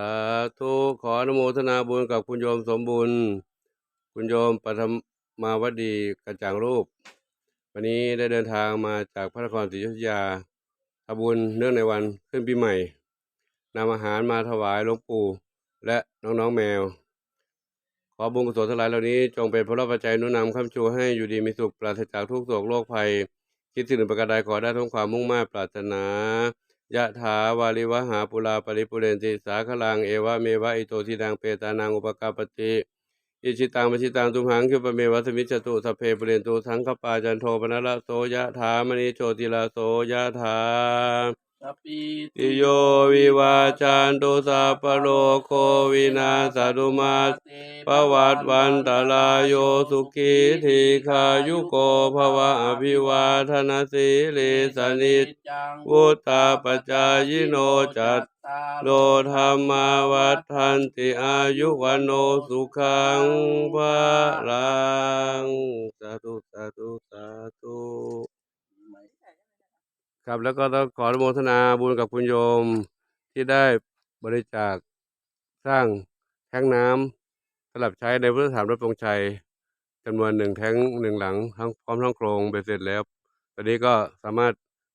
าธุขออนุโมทนาบุญกับคุณโยมสมบุญ คุณโยมปฐมมาวดีกระจ่างรูป วันนี้ได้เดินทางมาจากพระนครศรีอยุธยาทำบุญเนื่องในวันขึ้นปีใหม่นำอาหารมาถวายหลวงปู่และน้องๆแมว ขอบุญกุศลทั้งหลายเหล่านี้จงเป็นพระปัจจัยนุนนำค้ำชูให้อยู่ดีมีสุขปราศจากทุกโศกโรคภัย คิดสิ่งหนึ่งประการใดขอได้ทั้งความมุ่งมา่ปรารถนา ยะถาวาริวหาปุราปริปุเรนติสาคลังเอวะเมวะอิโตทินังเปตานังอุปกาปติอิชิตังปชิตังตุมหังคือปเมวะสมิจจตุสเพปุเรนตุสังคปาจันโทปนละโสยะถามณีโชติลาโสยะถา ติโยวิวาจันตุสัพพะโลกโควินาสตุมาปวัตวันตรายโยสุขีทีขายุโกภวะอภิวาทนาสีลิสนิจจังวุตาปจายโนจัตตาโลธรรมาวัฏันติอายุวันโนสุขังภาลังสาธุสาธุสาธุ ครับแล้วก็ต้องขออนุโมทนาบุญกับคุณโยมที่ได้บริจาคสร้างแท้งน้ำสำหรับใช้ในพุทธสถานรถปรงชัยจำนวนหนึ่งแท้งหนึ่งหลังทั้งพร้อมทั้งโครงเบ็ดเสร็จแล้ว ตอนนี้ก็สามารถ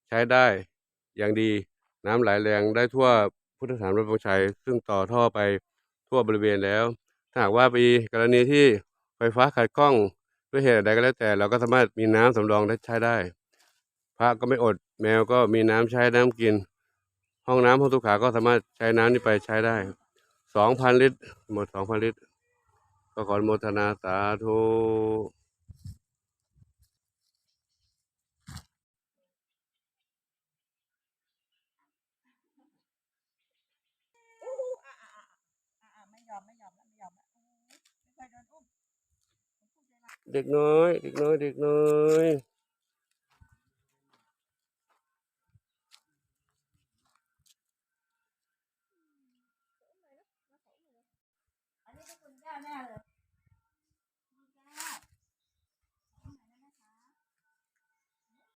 ใช้ได้อย่างดีน้ำไหลแรงได้ทั่วพุทธสถานรถปรงชัย ซึ่งต่อท่อไปทั่วบริเวณแล้ว ถ้าหากว่ามีกรณีที่ไฟฟ้าขัดข้องด้วยเหตุใดก็แล้วแต่ เราก็สามารถมีน้ำสำรองได้ใช้ได้ พระก็ไม่อด แมวก็มีน้ำใช้น้ำกิน ห้องน้ำห้องสุขาก็สามารถใช้น้ำนี้ไปใช้ได้สองพันลิตร หมดสองพันลิตร ก็ขอนโมทนาสาธุเด็กน้อย เด็กน้อย เด็กน้อย 那那的